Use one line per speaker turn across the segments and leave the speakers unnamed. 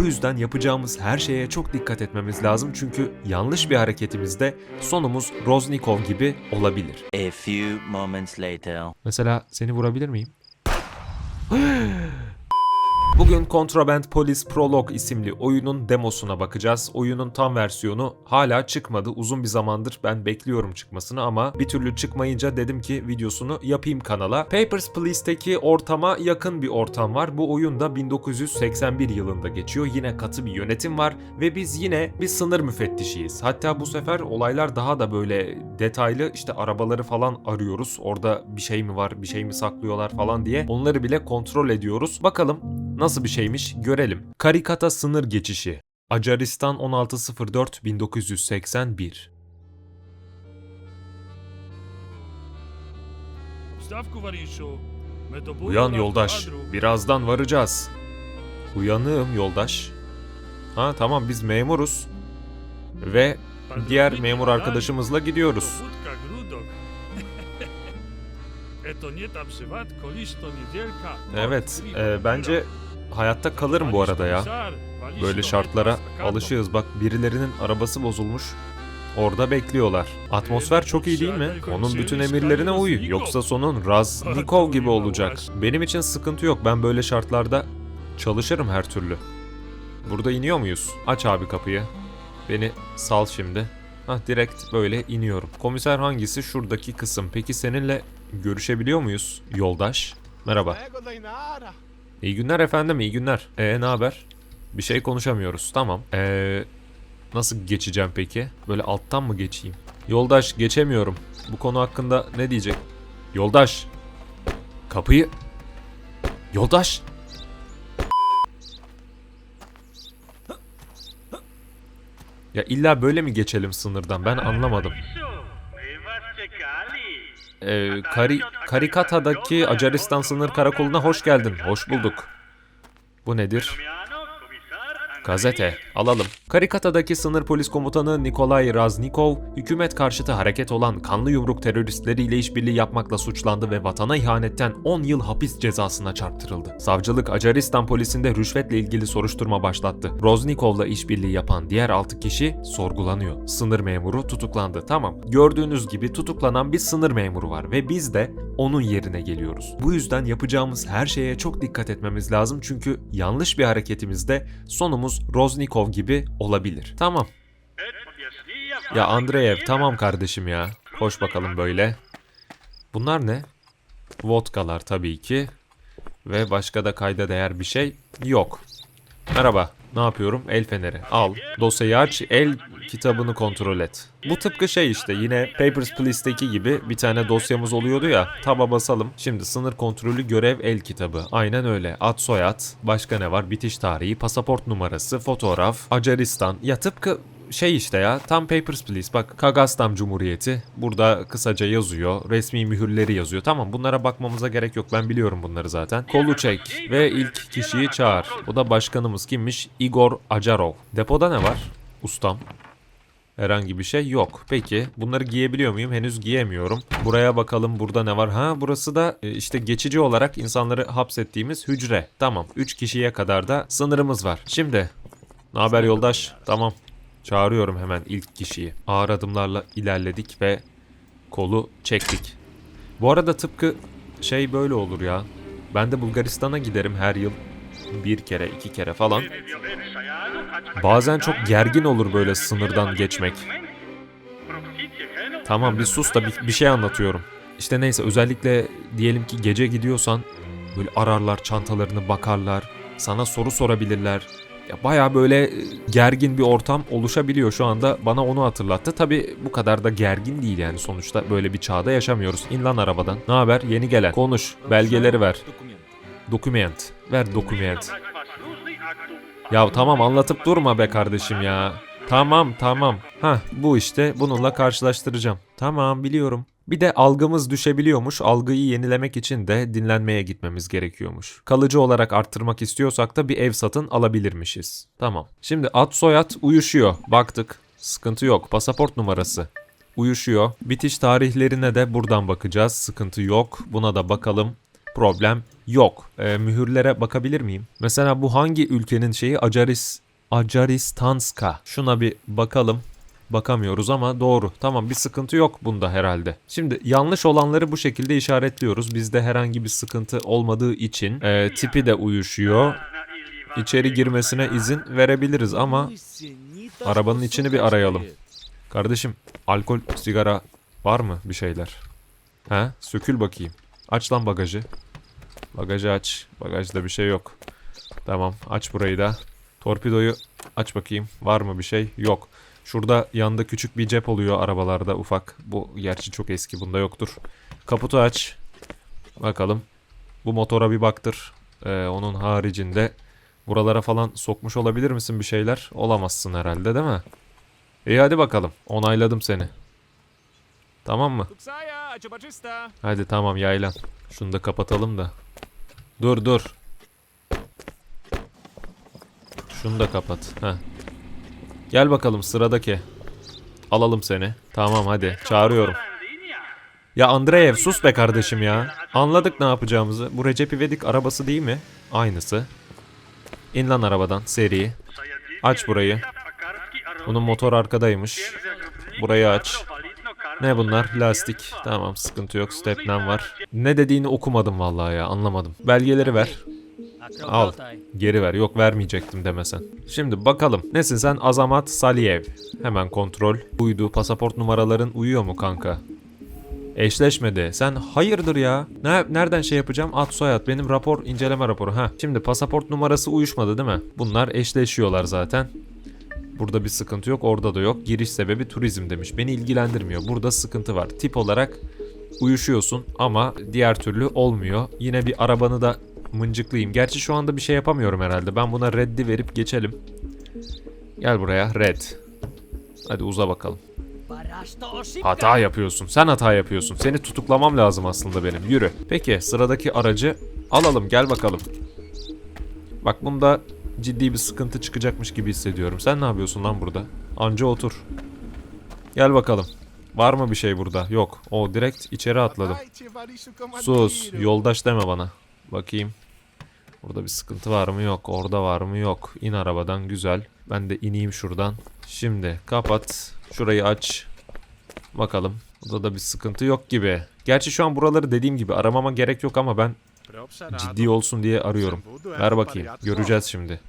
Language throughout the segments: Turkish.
Bu yüzden yapacağımız her şeye çok dikkat etmemiz lazım çünkü yanlış bir hareketimizde sonumuz Roznikov gibi olabilir.
A few moments later.
Mesela seni vurabilir miyim? Bugün Contraband Police Prologue isimli oyunun demosuna bakacağız. Oyunun tam versiyonu hala çıkmadı. Uzun bir zamandır ben bekliyorum çıkmasını ama bir türlü çıkmayınca dedim ki videosunu yapayım kanala. Papers, Please'teki ortama yakın bir ortam var. Bu oyun da 1981 yılında geçiyor. Yine katı bir yönetim var ve biz yine bir sınır müfettişiyiz. Hatta bu sefer olaylar daha da böyle detaylı işte arabaları falan arıyoruz. Orada bir şey mi var, bir şey mi saklıyorlar falan diye onları bile kontrol ediyoruz. Bakalım nasıl bir şeymiş görelim. Karikata sınır geçişi. Acaristan 1604 1981.
Stawku Wariszu. My to
Uyan yoldaş, birazdan varacağız. Uyanığım yoldaş. Ha tamam biz memuruz. Ve diğer memur arkadaşımızla gidiyoruz.
Niedzielka.
Evet, e, bence hayatta kalırım bu arada ya. Böyle şartlara alışığız. Bak birilerinin arabası bozulmuş. Orada bekliyorlar. Atmosfer çok iyi değil mi? Onun bütün emirlerine uy. Yoksa sonun Raznikov gibi olacak. Benim için sıkıntı yok. Ben böyle şartlarda çalışırım her türlü. Burada iniyor muyuz? Aç abi kapıyı. Beni sal şimdi. Hah direkt böyle iniyorum. Komiser hangisi? Şuradaki kısım. Peki seninle görüşebiliyor muyuz yoldaş? Merhaba. İyi günler efendim, iyi günler. Ee ne haber? Bir şey konuşamıyoruz. Tamam. Ee nasıl geçeceğim peki? Böyle alttan mı geçeyim? Yoldaş geçemiyorum. Bu konu hakkında ne diyecek? Yoldaş. Kapıyı. Yoldaş. Ya illa böyle mi geçelim sınırdan? Ben anlamadım. Ee, Kari, Karikata'daki Acaristan sınır karakoluna hoş geldin. Hoş bulduk. Bu nedir? Gazete. Alalım. Karikata'daki sınır polis komutanı Nikolay Raznikov, hükümet karşıtı hareket olan kanlı yumruk teröristleriyle işbirliği yapmakla suçlandı ve vatana ihanetten 10 yıl hapis cezasına çarptırıldı. Savcılık Acaristan polisinde rüşvetle ilgili soruşturma başlattı. Roznikov'la işbirliği yapan diğer 6 kişi sorgulanıyor. Sınır memuru tutuklandı. Tamam. Gördüğünüz gibi tutuklanan bir sınır memuru var ve biz de onun yerine geliyoruz. Bu yüzden yapacağımız her şeye çok dikkat etmemiz lazım çünkü yanlış bir hareketimizde sonumuz Roznikov gibi olabilir. Tamam. Ya Andreev tamam kardeşim ya. Hoş bakalım böyle. Bunlar ne? Vodkalar tabii ki. Ve başka da kayda değer bir şey yok. Merhaba. Ne yapıyorum? El feneri. Al. Dosyayı aç. El kitabını kontrol et. Bu tıpkı şey işte yine Papers, Please'deki gibi bir tane dosyamız oluyordu ya. Taba basalım. Şimdi sınır kontrolü görev el kitabı. Aynen öyle. Ad soyad. Başka ne var? Bitiş tarihi, pasaport numarası, fotoğraf, Acaristan. Ya tıpkı şey işte ya tam Papers, Please bak Kagastam Cumhuriyeti burada kısaca yazıyor resmi mühürleri yazıyor tamam bunlara bakmamıza gerek yok ben biliyorum bunları zaten kolu çek ve ilk kişiyi çağır bu da başkanımız kimmiş Igor Acarov depoda ne var ustam Herhangi bir şey yok. Peki bunları giyebiliyor muyum? Henüz giyemiyorum. Buraya bakalım burada ne var? Ha burası da e, işte geçici olarak insanları hapsettiğimiz hücre. Tamam 3 kişiye kadar da sınırımız var. Şimdi ne haber yoldaş? Tamam. Çağırıyorum hemen ilk kişiyi. Ağır adımlarla ilerledik ve kolu çektik. Bu arada tıpkı şey böyle olur ya. Ben de Bulgaristan'a giderim her yıl. Bir kere, iki kere falan. Bazen çok gergin olur böyle sınırdan geçmek. Tamam bir sus da bir, bir şey anlatıyorum. İşte neyse özellikle diyelim ki gece gidiyorsan böyle ararlar çantalarını bakarlar. Sana soru sorabilirler. Ya baya böyle e, gergin bir ortam oluşabiliyor şu anda. Bana onu hatırlattı. Tabi bu kadar da gergin değil yani sonuçta böyle bir çağda yaşamıyoruz. İn lan arabadan. Ne haber? Yeni gelen. Konuş. Belgeleri ver. Dokument. Ver dokument. Ya tamam anlatıp durma be kardeşim ya. Tamam tamam. Ha bu işte bununla karşılaştıracağım. Tamam biliyorum. Bir de algımız düşebiliyormuş. Algıyı yenilemek için de dinlenmeye gitmemiz gerekiyormuş. Kalıcı olarak arttırmak istiyorsak da bir ev satın alabilirmişiz. Tamam. Şimdi ad soyad uyuşuyor. Baktık. Sıkıntı yok. Pasaport numarası. Uyuşuyor. Bitiş tarihlerine de buradan bakacağız. Sıkıntı yok. Buna da bakalım. problem yok. Ee, mühürlere bakabilir miyim? Mesela bu hangi ülkenin şeyi? Acaris Acaristanska. Şuna bir bakalım. Bakamıyoruz ama doğru. Tamam bir sıkıntı yok bunda herhalde. Şimdi yanlış olanları bu şekilde işaretliyoruz. Bizde herhangi bir sıkıntı olmadığı için e, tipi de uyuşuyor. İçeri girmesine izin verebiliriz ama arabanın içini bir arayalım. Kardeşim alkol, sigara var mı bir şeyler? He? Sökül bakayım. Aç lan bagajı. Bagajı aç. Bagajda bir şey yok. Tamam aç burayı da. Torpidoyu aç bakayım. Var mı bir şey? Yok. Şurada yanında küçük bir cep oluyor arabalarda ufak. Bu gerçi çok eski bunda yoktur. Kaputu aç. Bakalım. Bu motora bir baktır. Ee, onun haricinde buralara falan sokmuş olabilir misin bir şeyler? Olamazsın herhalde değil mi? İyi hadi bakalım. Onayladım seni. Tamam mı? Hadi tamam yaylan. Şunu da kapatalım da. Dur dur. Şunu da kapat. Heh. Gel bakalım sıradaki. Alalım seni. Tamam hadi çağırıyorum. Ya Andreev sus be kardeşim ya. Anladık ne yapacağımızı. Bu Recep İvedik arabası değil mi? Aynısı. İn lan arabadan seri. Aç burayı. Bunun motor arkadaymış. Burayı aç. Ne bunlar? Lastik. Tamam sıkıntı yok. Stepnen var. Ne dediğini okumadım vallahi ya anlamadım. Belgeleri ver. Al. Geri ver. Yok vermeyecektim demesen. Şimdi bakalım. Nesin sen? Azamat Saliyev. Hemen kontrol. Uydu. Pasaport numaraların uyuyor mu kanka? Eşleşmedi. Sen hayırdır ya? Ne, nereden şey yapacağım? Ad soyad. Benim rapor inceleme raporu. Ha. Şimdi pasaport numarası uyuşmadı değil mi? Bunlar eşleşiyorlar zaten. Burada bir sıkıntı yok. Orada da yok. Giriş sebebi turizm demiş. Beni ilgilendirmiyor. Burada sıkıntı var. Tip olarak uyuşuyorsun ama diğer türlü olmuyor. Yine bir arabanı da mıncıklayayım. Gerçi şu anda bir şey yapamıyorum herhalde. Ben buna reddi verip geçelim. Gel buraya. Red. Hadi uza bakalım. Hata yapıyorsun. Sen hata yapıyorsun. Seni tutuklamam lazım aslında benim. Yürü. Peki sıradaki aracı alalım. Gel bakalım. Bak bunda ciddi bir sıkıntı çıkacakmış gibi hissediyorum. Sen ne yapıyorsun lan burada? Anca otur. Gel bakalım. Var mı bir şey burada? Yok. O direkt içeri atladım. Sus. Yoldaş deme bana. Bakayım. Burada bir sıkıntı var mı? Yok. Orada var mı? Yok. İn arabadan. Güzel. Ben de ineyim şuradan. Şimdi kapat. Şurayı aç. Bakalım. Burada da bir sıkıntı yok gibi. Gerçi şu an buraları dediğim gibi aramama gerek yok ama ben ciddi olsun diye arıyorum. Ver bakayım. Göreceğiz şimdi.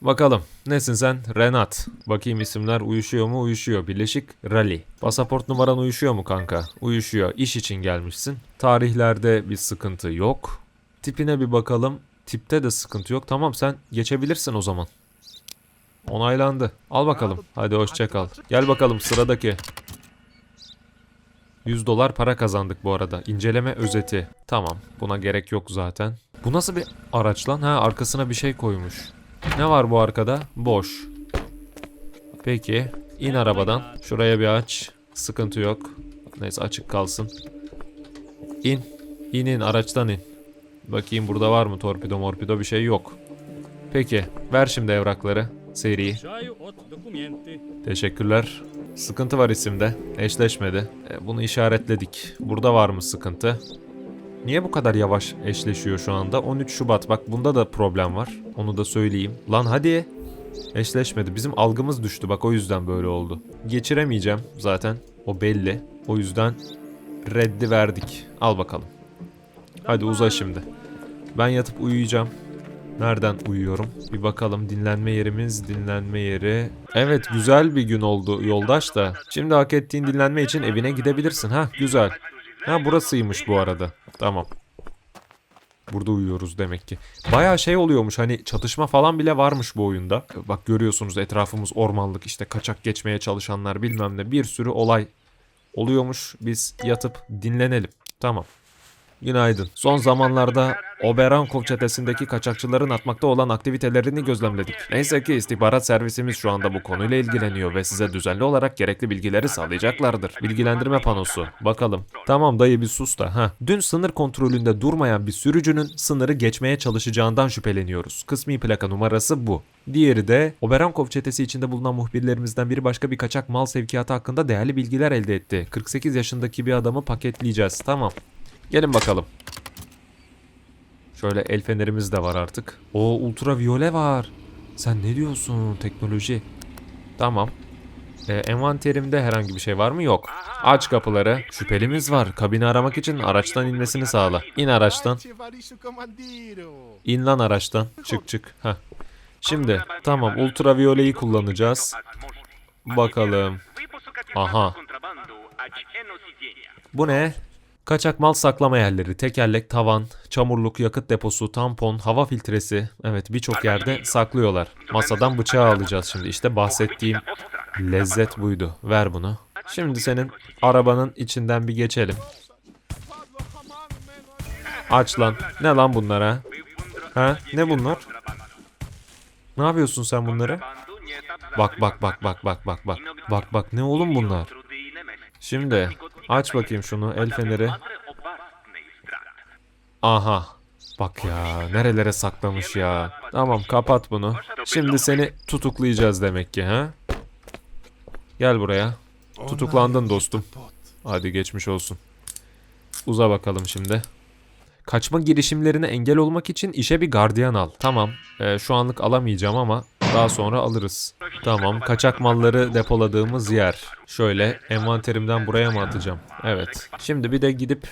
Bakalım. Nesin sen? Renat. Bakayım isimler uyuşuyor mu? Uyuşuyor. Birleşik Rally. Pasaport numaran uyuşuyor mu kanka? Uyuşuyor. İş için gelmişsin. Tarihlerde bir sıkıntı yok. Tipine bir bakalım. Tipte de sıkıntı yok. Tamam sen geçebilirsin o zaman. Onaylandı. Al bakalım. Hadi hoşça kal. Gel bakalım sıradaki. 100 dolar para kazandık bu arada. İnceleme özeti. Tamam. Buna gerek yok zaten. Bu nasıl bir araç lan? Ha arkasına bir şey koymuş. Ne var bu arkada? Boş. Peki. in arabadan. Şuraya bir aç. Sıkıntı yok. Neyse açık kalsın. İn. İn in araçtan in. Bakayım burada var mı torpido morpido bir şey yok. Peki. Ver şimdi evrakları. Seri. Teşekkürler. Sıkıntı var isimde. Eşleşmedi. E, bunu işaretledik. Burada var mı sıkıntı? Niye bu kadar yavaş eşleşiyor şu anda? 13 Şubat. Bak bunda da problem var. Onu da söyleyeyim. Lan hadi. Eşleşmedi. Bizim algımız düştü. Bak o yüzden böyle oldu. Geçiremeyeceğim zaten. O belli. O yüzden reddi verdik. Al bakalım. Hadi uza şimdi. Ben yatıp uyuyacağım. Nereden uyuyorum? Bir bakalım dinlenme yerimiz, dinlenme yeri. Evet güzel bir gün oldu yoldaş da. Şimdi hak ettiğin dinlenme için evine gidebilirsin. Ha güzel. Ha burasıymış bu arada. Tamam. Burada uyuyoruz demek ki. Bayağı şey oluyormuş hani çatışma falan bile varmış bu oyunda. Bak görüyorsunuz etrafımız ormanlık işte kaçak geçmeye çalışanlar bilmem ne bir sürü olay oluyormuş. Biz yatıp dinlenelim. Tamam. Günaydın. Son zamanlarda Oberankov çetesindeki kaçakçıların atmakta olan aktivitelerini gözlemledik. Neyse ki istihbarat servisimiz şu anda bu konuyla ilgileniyor ve size düzenli olarak gerekli bilgileri sağlayacaklardır. Bilgilendirme panosu. Bakalım. Tamam dayı bir sus da. Ha. Dün sınır kontrolünde durmayan bir sürücünün sınırı geçmeye çalışacağından şüpheleniyoruz. Kısmi plaka numarası bu. Diğeri de Oberankov çetesi içinde bulunan muhbirlerimizden biri başka bir kaçak mal sevkiyatı hakkında değerli bilgiler elde etti. 48 yaşındaki bir adamı paketleyeceğiz. Tamam. Gelin bakalım. Şöyle el fenerimiz de var artık. O ultraviyole var. Sen ne diyorsun teknoloji? Tamam. E, envanterimde herhangi bir şey var mı? Yok. Aç kapıları. Şüphelimiz var. Kabini aramak için araçtan inmesini sağla. İn araçtan. İn lan araçtan. Çık çık. Heh. Şimdi tamam ultraviyoleyi kullanacağız. Bakalım. Aha. Bu ne? Kaçak mal saklama yerleri, tekerlek, tavan, çamurluk, yakıt deposu, tampon, hava filtresi. Evet birçok yerde saklıyorlar. Masadan bıçağı alacağız şimdi. İşte bahsettiğim lezzet buydu. Ver bunu. Şimdi senin arabanın içinden bir geçelim. Aç lan. Ne lan bunlar ha? Ha? Ne bunlar? Ne yapıyorsun sen bunları? Bak bak bak bak bak bak bak. Bak bak ne oğlum bunlar? Şimdi aç bakayım şunu el feneri. Aha. Bak ya nerelere saklamış ya. Tamam kapat bunu. Şimdi seni tutuklayacağız demek ki ha? Gel buraya. Tutuklandın dostum. Hadi geçmiş olsun. Uza bakalım şimdi. Kaçma girişimlerine engel olmak için işe bir gardiyan al. Tamam. e, şu anlık alamayacağım ama daha sonra alırız. Tamam. Kaçak malları depoladığımız yer. Şöyle envanterimden buraya mı atacağım? Evet. Şimdi bir de gidip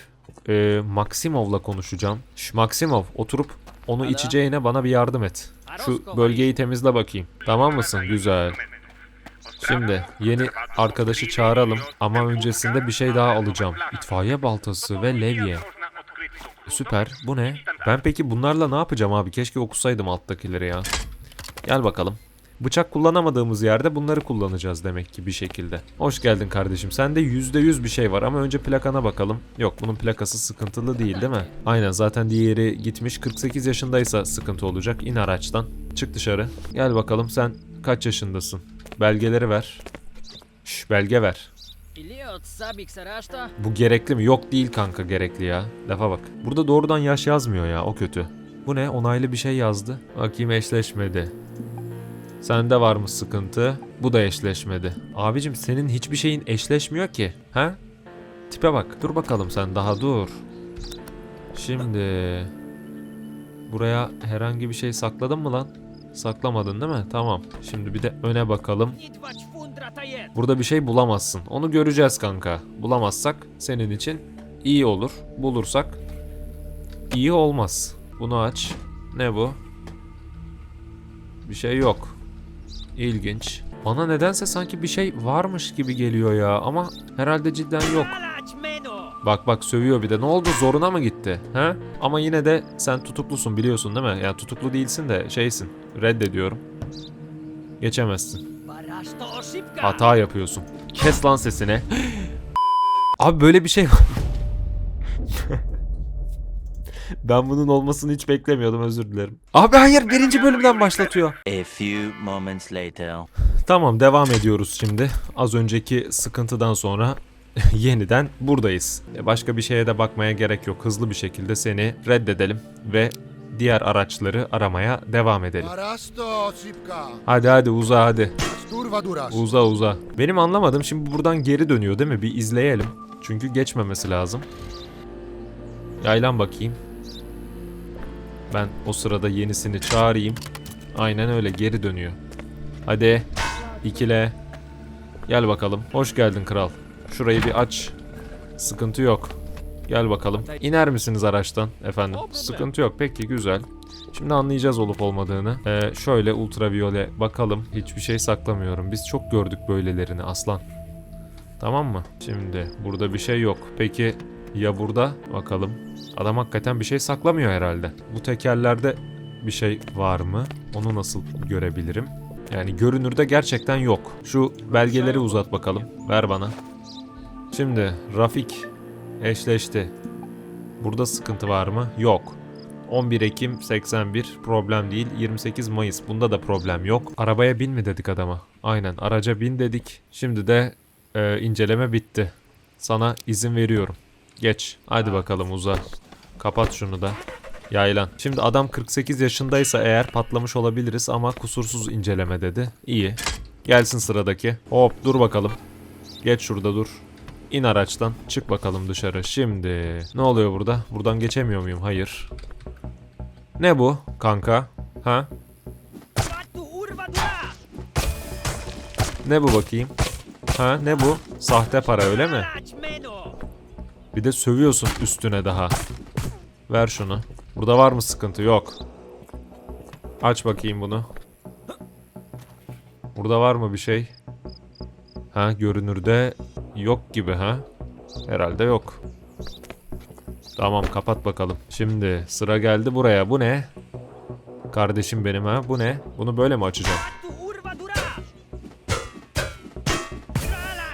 e, Maksimov'la konuşacağım. Şş, Maksimov oturup onu içeceğine bana bir yardım et. Şu bölgeyi temizle bakayım. Tamam mısın? Güzel. Şimdi yeni arkadaşı çağıralım ama öncesinde bir şey daha alacağım. İtfaiye baltası ve levye. Süper. Bu ne? Ben peki bunlarla ne yapacağım abi? Keşke okusaydım alttakileri ya. Gel bakalım. Bıçak kullanamadığımız yerde bunları kullanacağız demek ki bir şekilde. Hoş geldin kardeşim. Sende %100 bir şey var ama önce plakana bakalım. Yok bunun plakası sıkıntılı değil değil mi? Aynen zaten diğeri gitmiş. 48 yaşındaysa sıkıntı olacak. İn araçtan. Çık dışarı. Gel bakalım sen kaç yaşındasın? Belgeleri ver. Şş belge ver. Bu gerekli mi? Yok değil kanka gerekli ya. Lafa bak. Burada doğrudan yaş yazmıyor ya o kötü. Bu ne? Onaylı bir şey yazdı. Bakayım eşleşmedi. Sende var mı sıkıntı? Bu da eşleşmedi. Abicim senin hiçbir şeyin eşleşmiyor ki. Ha? Tipe bak. Dur bakalım sen daha dur. Şimdi... Buraya herhangi bir şey sakladın mı lan? Saklamadın değil mi? Tamam. Şimdi bir de öne bakalım. Burada bir şey bulamazsın. Onu göreceğiz kanka. Bulamazsak senin için iyi olur. Bulursak iyi olmaz. Bunu aç. Ne bu? Bir şey yok. İlginç. Bana nedense sanki bir şey varmış gibi geliyor ya ama herhalde cidden yok. Bak bak sövüyor bir de. Ne oldu? Zoruna mı gitti? He? Ama yine de sen tutuklusun biliyorsun değil mi? Yani tutuklu değilsin de şeysin. Reddediyorum. Geçemezsin. Hata yapıyorsun. Kes lan sesini. Abi böyle bir şey var. ben bunun olmasını hiç beklemiyordum özür dilerim. Abi hayır birinci bölümden başlatıyor.
A few moments later.
Tamam devam ediyoruz şimdi. Az önceki sıkıntıdan sonra yeniden buradayız. E, Başka bir şeye de bakmaya gerek yok. Hızlı bir şekilde seni reddedelim ve diğer araçları aramaya devam edelim. Hadi hadi uza hadi. Uza uza. Benim anlamadım şimdi buradan geri dönüyor değil mi? Bir izleyelim. Çünkü geçmemesi lazım. Yaylan bakayım. Ben o sırada yenisini çağırayım. Aynen öyle geri dönüyor. Hadi. ikile. Gel bakalım. Hoş geldin kral. Şurayı bir aç. Sıkıntı yok. Gel bakalım. İner misiniz araçtan efendim? Sıkıntı yok. Peki güzel. Şimdi anlayacağız olup olmadığını. Ee, şöyle ultraviyole bakalım. Hiçbir şey saklamıyorum. Biz çok gördük böylelerini aslan. Tamam mı? Şimdi burada bir şey yok. Peki ya burada? Bakalım. Adam hakikaten bir şey saklamıyor herhalde. Bu tekerlerde bir şey var mı? Onu nasıl görebilirim? Yani görünürde gerçekten yok. Şu belgeleri uzat bakalım. Ver bana. Şimdi Rafik eşleşti. Burada sıkıntı var mı? Yok. 11 Ekim 81 problem değil. 28 Mayıs bunda da problem yok. Arabaya bin mi dedik adama? Aynen araca bin dedik. Şimdi de e, inceleme bitti. Sana izin veriyorum. Geç. Hadi bakalım uza. Kapat şunu da. Yaylan. Şimdi adam 48 yaşındaysa eğer patlamış olabiliriz ama kusursuz inceleme dedi. İyi. Gelsin sıradaki. Hop dur bakalım. Geç şurada dur. İn araçtan. Çık bakalım dışarı. Şimdi ne oluyor burada? Buradan geçemiyor muyum? Hayır. Ne bu kanka? Ha? Ne bu bakayım? Ha ne bu? Sahte para öyle mi? Bir de sövüyorsun üstüne daha. Ver şunu. Burada var mı sıkıntı? Yok. Aç bakayım bunu. Burada var mı bir şey? Ha görünürde yok gibi ha? Herhalde yok. Tamam kapat bakalım. Şimdi sıra geldi buraya. Bu ne? Kardeşim benim ha. Bu ne? Bunu böyle mi açacağım?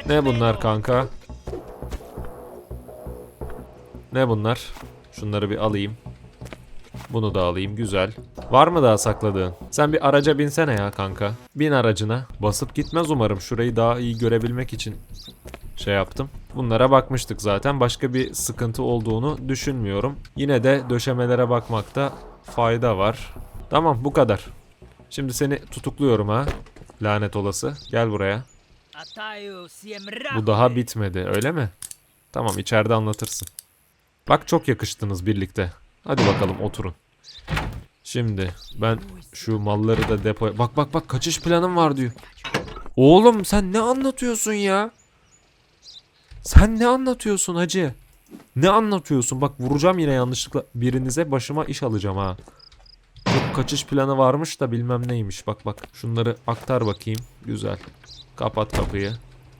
Ne bunlar kanka? Ne bunlar? Şunları bir alayım. Bunu da alayım. Güzel. Var mı daha sakladığın? Sen bir araca binsene ya kanka. Bin aracına. Basıp gitmez umarım. Şurayı daha iyi görebilmek için şey yaptım. Bunlara bakmıştık zaten. Başka bir sıkıntı olduğunu düşünmüyorum. Yine de döşemelere bakmakta fayda var. Tamam bu kadar. Şimdi seni tutukluyorum ha. Lanet olası. Gel buraya. Bu daha bitmedi öyle mi? Tamam içeride anlatırsın. Bak çok yakıştınız birlikte. Hadi bakalım oturun. Şimdi ben şu malları da depoya... Bak bak bak kaçış planım var diyor. Oğlum sen ne anlatıyorsun ya? Sen ne anlatıyorsun hacı? Ne anlatıyorsun? Bak vuracağım yine yanlışlıkla birinize başıma iş alacağım ha. Çok kaçış planı varmış da bilmem neymiş. Bak bak şunları aktar bakayım. Güzel. Kapat kapıyı.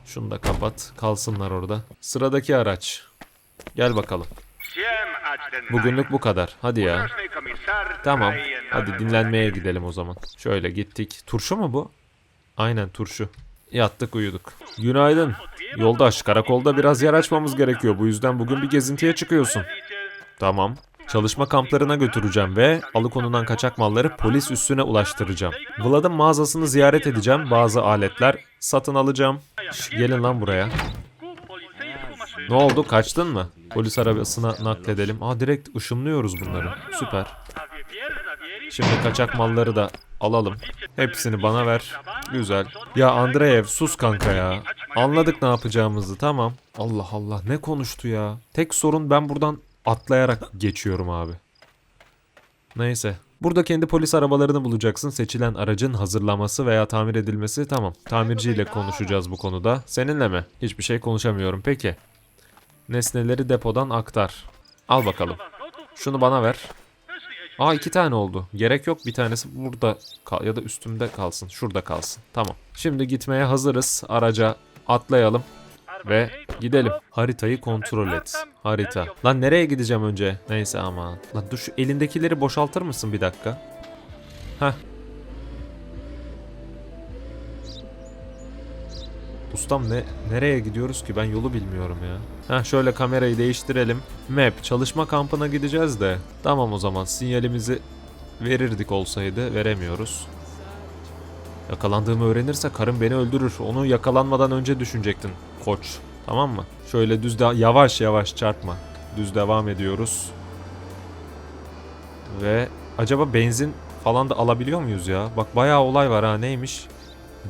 Şunu da kapat. Kalsınlar orada. Sıradaki araç. Gel bakalım. Bugünlük bu kadar. Hadi ya. Tamam. Hadi dinlenmeye gidelim o zaman. Şöyle gittik. Turşu mu bu? Aynen turşu. Yattık uyuduk. Günaydın. Yoldaş karakolda biraz yer açmamız gerekiyor. Bu yüzden bugün bir gezintiye çıkıyorsun. Tamam. Çalışma kamplarına götüreceğim ve alıkonulan kaçak malları polis üstüne ulaştıracağım. Vlad'ın mağazasını ziyaret edeceğim. Bazı aletler satın alacağım. Şş, gelin lan buraya. Ne oldu? Kaçtın mı? Polis arabasına nakledelim. Aa direkt ışınlıyoruz bunları. Süper. Şimdi kaçak malları da alalım. Hepsini bana ver. Güzel. Ya Andreev sus kanka ya. Anladık ne yapacağımızı tamam. Allah Allah ne konuştu ya. Tek sorun ben buradan atlayarak geçiyorum abi. Neyse. Burada kendi polis arabalarını bulacaksın. Seçilen aracın hazırlanması veya tamir edilmesi tamam. Tamirciyle konuşacağız bu konuda. Seninle mi? Hiçbir şey konuşamıyorum. Peki. Nesneleri depodan aktar. Al bakalım. Şunu bana ver. Aa iki tane oldu. Gerek yok bir tanesi burada kal ya da üstümde kalsın. Şurada kalsın. Tamam. Şimdi gitmeye hazırız. Araca atlayalım ve gidelim. Haritayı kontrol et. Harita. Lan nereye gideceğim önce? Neyse aman. Lan dur şu elindekileri boşaltır mısın bir dakika? Heh. Ustam ne nereye gidiyoruz ki ben yolu bilmiyorum ya. Heh şöyle kamerayı değiştirelim. Map çalışma kampına gideceğiz de. Tamam o zaman sinyalimizi verirdik olsaydı veremiyoruz. Yakalandığımı öğrenirse karım beni öldürür. Onu yakalanmadan önce düşünecektin koç. Tamam mı? Şöyle düz de yavaş yavaş çarpma. Düz devam ediyoruz. Ve acaba benzin falan da alabiliyor muyuz ya? Bak bayağı olay var ha neymiş?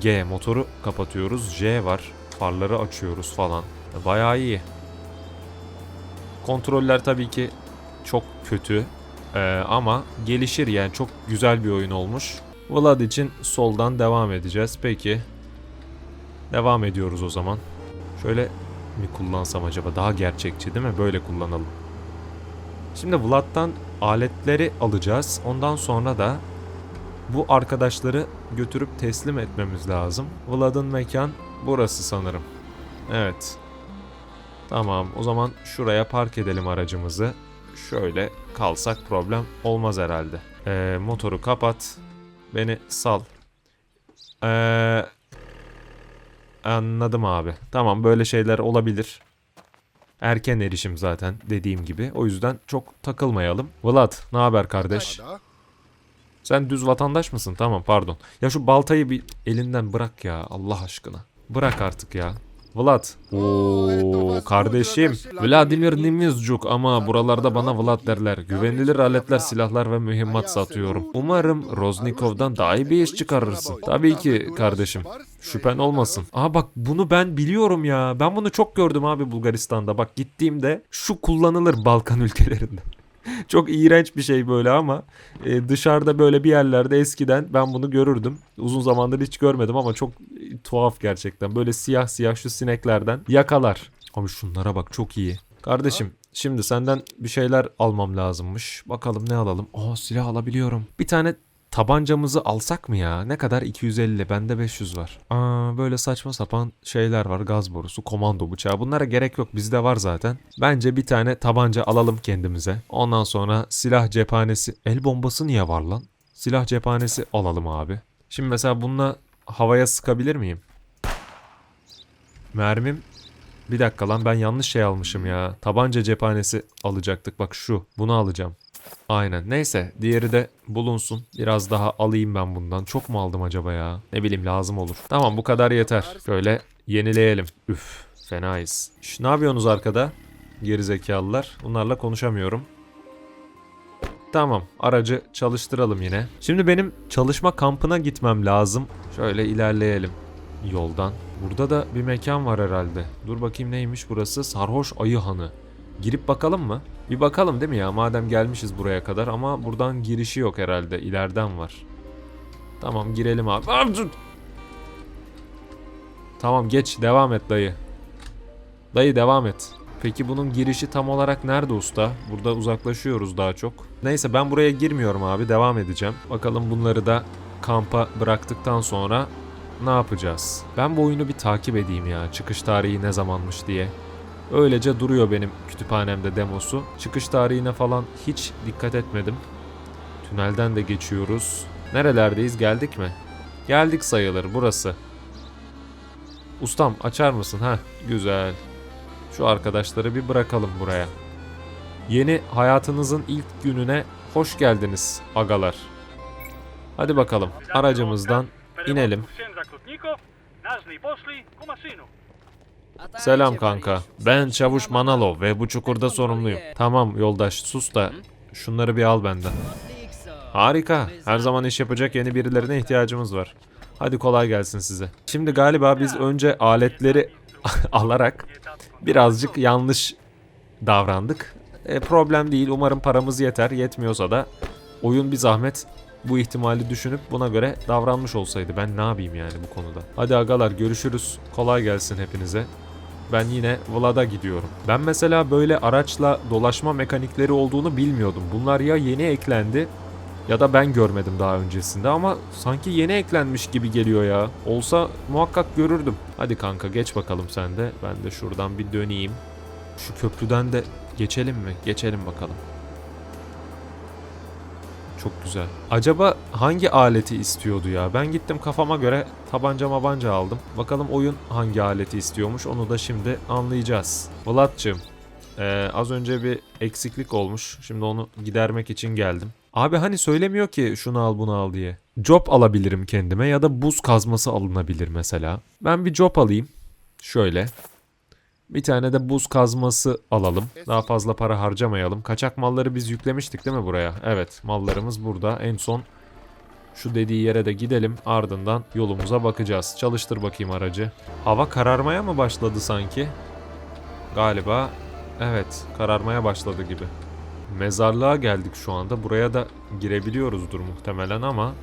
G motoru kapatıyoruz. J var. Farları açıyoruz falan. Bayağı iyi. Kontroller tabii ki çok kötü. Ee, ama gelişir yani çok güzel bir oyun olmuş. Vlad için soldan devam edeceğiz. Peki. Devam ediyoruz o zaman. Şöyle mi kullansam acaba? Daha gerçekçi değil mi? Böyle kullanalım. Şimdi Vlad'dan aletleri alacağız. Ondan sonra da bu arkadaşları götürüp teslim etmemiz lazım. Vlad'ın mekan burası sanırım. Evet. Tamam o zaman şuraya park edelim aracımızı. Şöyle kalsak problem olmaz herhalde. Ee, motoru kapat. Beni sal. Ee, anladım abi. Tamam böyle şeyler olabilir. Erken erişim zaten dediğim gibi. O yüzden çok takılmayalım. Vlad ne haber kardeş? Sen düz vatandaş mısın? Tamam pardon. Ya şu baltayı bir elinden bırak ya Allah aşkına. Bırak artık ya. Vlad. Oo kardeşim. Vladimir Nimizcuk ama buralarda bana Vlad derler. Güvenilir aletler, silahlar ve mühimmat satıyorum. Umarım Roznikov'dan daha iyi bir iş çıkarırsın. Tabii ki kardeşim. Şüphen olmasın. Aa bak bunu ben biliyorum ya. Ben bunu çok gördüm abi Bulgaristan'da. Bak gittiğimde şu kullanılır Balkan ülkelerinde. Çok iğrenç bir şey böyle ama e, dışarıda böyle bir yerlerde eskiden ben bunu görürdüm. Uzun zamandır hiç görmedim ama çok e, tuhaf gerçekten. Böyle siyah siyah şu sineklerden yakalar. Abi şunlara bak çok iyi. Kardeşim şimdi senden bir şeyler almam lazımmış. Bakalım ne alalım? Aa silah alabiliyorum. Bir tane tabancamızı alsak mı ya? Ne kadar? 250. Bende 500 var. Aa böyle saçma sapan şeyler var. Gaz borusu, komando bıçağı. Bunlara gerek yok. Bizde var zaten. Bence bir tane tabanca alalım kendimize. Ondan sonra silah cephanesi. El bombası niye var lan? Silah cephanesi alalım abi. Şimdi mesela bununla havaya sıkabilir miyim? Mermim bir dakika lan ben yanlış şey almışım ya. Tabanca cephanesi alacaktık. Bak şu. Bunu alacağım. Aynen. Neyse. Diğeri de bulunsun. Biraz daha alayım ben bundan. Çok mu aldım acaba ya? Ne bileyim lazım olur. Tamam bu kadar yeter. Şöyle yenileyelim. Üf. Fenayız. Şş, ne yapıyorsunuz arkada? Gerizekalılar. Bunlarla konuşamıyorum. Tamam. Aracı çalıştıralım yine. Şimdi benim çalışma kampına gitmem lazım. Şöyle ilerleyelim yoldan. Burada da bir mekan var herhalde. Dur bakayım neymiş burası? Sarhoş Ayı Hanı. Girip bakalım mı? Bir bakalım değil mi ya? Madem gelmişiz buraya kadar ama buradan girişi yok herhalde. İleriden var. Tamam girelim abi. Tamam geç devam et dayı. Dayı devam et. Peki bunun girişi tam olarak nerede usta? Burada uzaklaşıyoruz daha çok. Neyse ben buraya girmiyorum abi devam edeceğim. Bakalım bunları da kampa bıraktıktan sonra ne yapacağız? Ben bu oyunu bir takip edeyim ya. Çıkış tarihi ne zamanmış diye. Öylece duruyor benim kütüphanemde demosu. Çıkış tarihine falan hiç dikkat etmedim. Tünelden de geçiyoruz. Nerelerdeyiz geldik mi? Geldik sayılır burası. Ustam açar mısın? ha? Güzel. Şu arkadaşları bir bırakalım buraya. Yeni hayatınızın ilk gününe hoş geldiniz agalar. Hadi bakalım aracımızdan inelim. Selam kanka. Ben Çavuş Manalo ve bu çukurda sorumluyum. Tamam yoldaş sus da şunları bir al benden. Harika. Her zaman iş yapacak yeni birilerine ihtiyacımız var. Hadi kolay gelsin size. Şimdi galiba biz önce aletleri alarak birazcık yanlış davrandık. E, problem değil. Umarım paramız yeter. Yetmiyorsa da oyun bir zahmet bu ihtimali düşünüp buna göre davranmış olsaydı. Ben ne yapayım yani bu konuda. Hadi agalar görüşürüz. Kolay gelsin hepinize. Ben yine Vlad'a gidiyorum. Ben mesela böyle araçla dolaşma mekanikleri olduğunu bilmiyordum. Bunlar ya yeni eklendi ya da ben görmedim daha öncesinde ama sanki yeni eklenmiş gibi geliyor ya. Olsa muhakkak görürdüm. Hadi kanka geç bakalım sen de. Ben de şuradan bir döneyim. Şu köprüden de geçelim mi? Geçelim bakalım. Çok güzel. Acaba hangi aleti istiyordu ya? Ben gittim kafama göre tabanca mabanca aldım. Bakalım oyun hangi aleti istiyormuş onu da şimdi anlayacağız. Vlad'cığım ee, az önce bir eksiklik olmuş. Şimdi onu gidermek için geldim. Abi hani söylemiyor ki şunu al bunu al diye. Job alabilirim kendime ya da buz kazması alınabilir mesela. Ben bir job alayım. Şöyle. Bir tane de buz kazması alalım. Daha fazla para harcamayalım. Kaçak malları biz yüklemiştik değil mi buraya? Evet mallarımız burada. En son şu dediği yere de gidelim. Ardından yolumuza bakacağız. Çalıştır bakayım aracı. Hava kararmaya mı başladı sanki? Galiba evet kararmaya başladı gibi. Mezarlığa geldik şu anda. Buraya da girebiliyoruzdur muhtemelen ama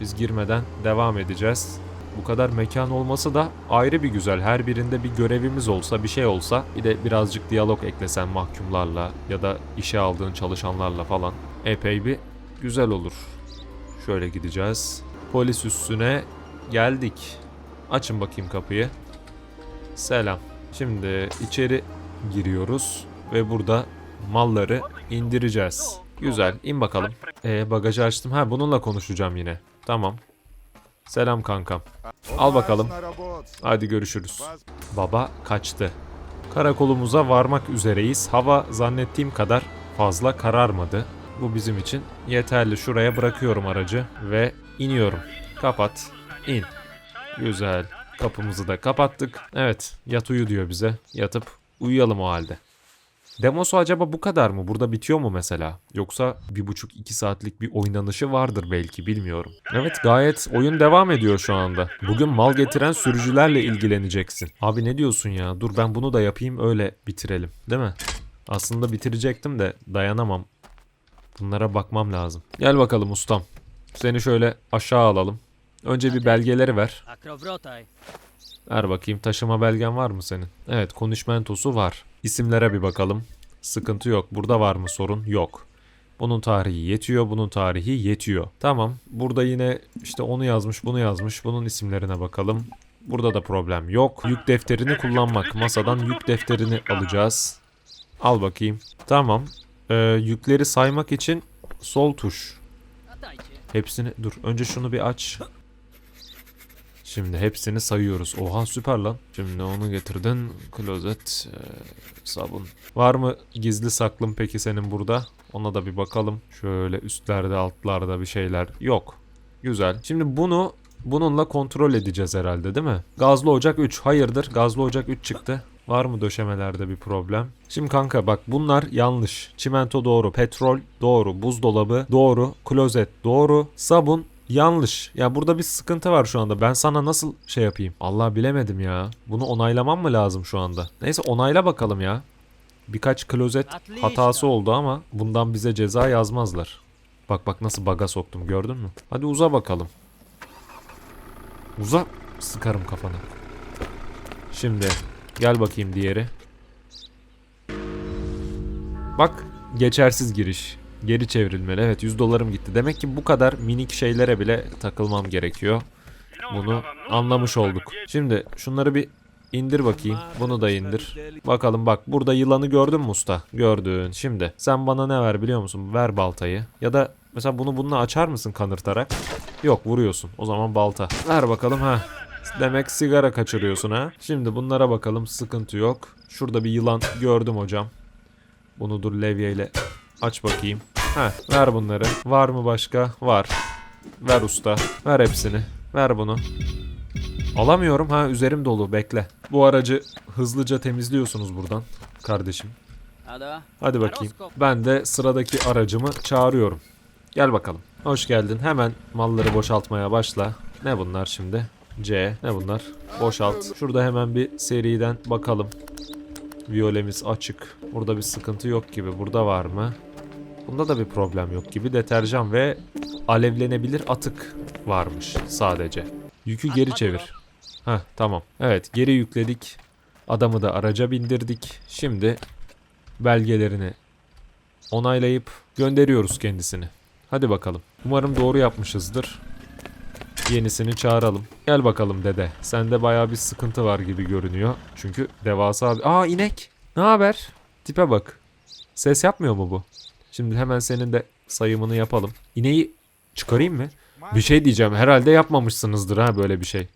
biz girmeden devam edeceğiz. Bu kadar mekan olması da ayrı bir güzel. Her birinde bir görevimiz olsa, bir şey olsa, bir de birazcık diyalog eklesen mahkumlarla ya da işe aldığın çalışanlarla falan epey bir güzel olur. Şöyle gideceğiz. Polis üstüne geldik. Açın bakayım kapıyı. Selam. Şimdi içeri giriyoruz ve burada malları indireceğiz. Güzel. in bakalım. Ee, bagajı açtım. Ha bununla konuşacağım yine. Tamam. Selam kankam. Al bakalım. Hadi görüşürüz. Baba kaçtı. Karakolumuza varmak üzereyiz. Hava zannettiğim kadar fazla kararmadı. Bu bizim için yeterli. Şuraya bırakıyorum aracı ve iniyorum. Kapat. İn. Güzel. Kapımızı da kapattık. Evet, yat uyu diyor bize. Yatıp uyuyalım o halde. Demosu acaba bu kadar mı? Burada bitiyor mu mesela? Yoksa bir buçuk iki saatlik bir oynanışı vardır belki bilmiyorum. Evet gayet oyun devam ediyor şu anda. Bugün mal getiren sürücülerle ilgileneceksin. Abi ne diyorsun ya? Dur ben bunu da yapayım öyle bitirelim. Değil mi? Aslında bitirecektim de dayanamam. Bunlara bakmam lazım. Gel bakalım ustam. Seni şöyle aşağı alalım. Önce bir belgeleri ver. Ver bakayım taşıma belgen var mı senin? Evet konuşmentosu var. İsimlere bir bakalım. Sıkıntı yok. Burada var mı sorun? Yok. Bunun tarihi yetiyor, bunun tarihi yetiyor. Tamam. Burada yine işte onu yazmış, bunu yazmış. Bunun isimlerine bakalım. Burada da problem yok. Yük defterini kullanmak. Masadan yük defterini alacağız. Al bakayım. Tamam. Ee, yükleri saymak için sol tuş. Hepsini dur. Önce şunu bir aç. Şimdi hepsini sayıyoruz. Oha süper lan. Şimdi onu getirdin. Klozet, e, sabun. Var mı gizli saklım peki senin burada? Ona da bir bakalım. Şöyle üstlerde altlarda bir şeyler. Yok. Güzel. Şimdi bunu bununla kontrol edeceğiz herhalde değil mi? Gazlı ocak 3. Hayırdır? Gazlı ocak 3 çıktı. Var mı döşemelerde bir problem? Şimdi kanka bak bunlar yanlış. Çimento doğru, petrol doğru, buzdolabı doğru, klozet doğru, sabun yanlış. Ya burada bir sıkıntı var şu anda. Ben sana nasıl şey yapayım? Allah bilemedim ya. Bunu onaylamam mı lazım şu anda? Neyse onayla bakalım ya. Birkaç klozet hatası oldu ama bundan bize ceza yazmazlar. Bak bak nasıl baga soktum gördün mü? Hadi uza bakalım. Uza sıkarım kafana. Şimdi gel bakayım diğeri. Bak geçersiz giriş. Geri çevrilmeli. Evet 100 dolarım gitti. Demek ki bu kadar minik şeylere bile takılmam gerekiyor. Bunu anlamış olduk. Şimdi şunları bir indir bakayım. Bunu da indir. Bakalım bak burada yılanı gördün mü usta? Gördün. Şimdi sen bana ne ver biliyor musun? Ver baltayı. Ya da mesela bunu bununla açar mısın kanırtarak? Yok vuruyorsun. O zaman balta. Ver bakalım ha. Demek sigara kaçırıyorsun ha. Şimdi bunlara bakalım sıkıntı yok. Şurada bir yılan gördüm hocam. Bunu dur levyeyle aç bakayım. Ha ver bunları. Var mı başka? Var. Ver usta. Ver hepsini. Ver bunu. Alamıyorum ha üzerim dolu bekle. Bu aracı hızlıca temizliyorsunuz buradan kardeşim. Hadi bakayım. Ben de sıradaki aracımı çağırıyorum. Gel bakalım. Hoş geldin. Hemen malları boşaltmaya başla. Ne bunlar şimdi? C. Ne bunlar? Boşalt. Şurada hemen bir seriden bakalım. Viyolemiz açık. Burada bir sıkıntı yok gibi. Burada var mı? Bunda da bir problem yok gibi. Deterjan ve alevlenebilir atık varmış sadece. Yükü geri çevir. Heh tamam. Evet geri yükledik. Adamı da araca bindirdik. Şimdi belgelerini onaylayıp gönderiyoruz kendisini. Hadi bakalım. Umarım doğru yapmışızdır. Yenisini çağıralım. Gel bakalım dede. Sende bayağı bir sıkıntı var gibi görünüyor. Çünkü devasa. Aa inek. Ne haber? Tipe bak. Ses yapmıyor mu bu? Şimdi hemen senin de sayımını yapalım. İneği çıkarayım mı? Bir şey diyeceğim. Herhalde yapmamışsınızdır ha böyle bir şey.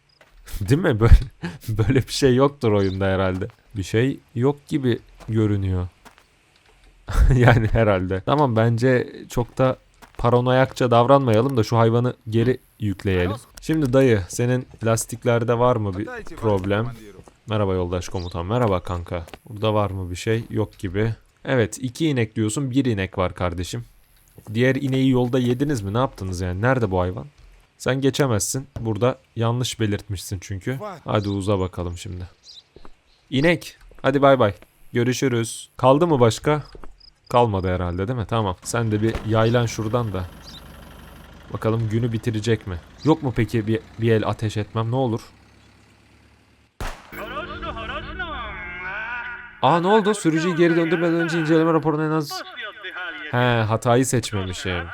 Değil mi? Böyle, böyle bir şey yoktur oyunda herhalde. Bir şey yok gibi görünüyor. yani herhalde. Tamam bence çok da paranoyakça davranmayalım da şu hayvanı geri yükleyelim. Şimdi dayı senin lastiklerde var mı bir problem? Merhaba yoldaş komutan. Merhaba kanka. Burada var mı bir şey? Yok gibi. Evet iki inek diyorsun. Bir inek var kardeşim. Diğer ineği yolda yediniz mi? Ne yaptınız yani? Nerede bu hayvan? Sen geçemezsin. Burada yanlış belirtmişsin çünkü. Hadi uza bakalım şimdi. İnek. Hadi bay bay. Görüşürüz. Kaldı mı başka? Kalmadı herhalde değil mi? Tamam. Sen de bir yaylan şuradan da. Bakalım günü bitirecek mi? Yok mu peki bir, bir el ateş etmem ne olur? Aa ne oldu? Sürücüyü geri döndürmeden önce inceleme raporunu en az... He hatayı seçmemişim.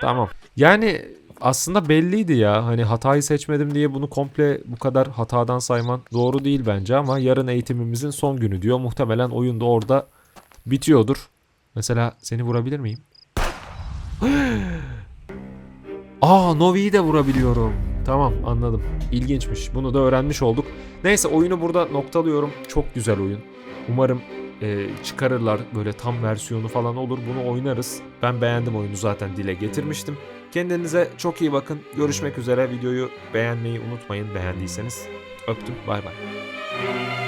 Tamam. Yani aslında belliydi ya. Hani hatayı seçmedim diye bunu komple bu kadar hatadan sayman doğru değil bence ama yarın eğitimimizin son günü diyor. Muhtemelen oyun da orada bitiyordur. Mesela seni vurabilir miyim? Aa Novi'yi de vurabiliyorum. Tamam anladım. İlginçmiş. Bunu da öğrenmiş olduk. Neyse oyunu burada noktalıyorum. Çok güzel oyun. Umarım e, çıkarırlar böyle tam versiyonu falan olur. Bunu oynarız. Ben beğendim oyunu zaten dile getirmiştim. Kendinize çok iyi bakın. Görüşmek üzere. Videoyu beğenmeyi unutmayın beğendiyseniz. Öptüm. Bay bay.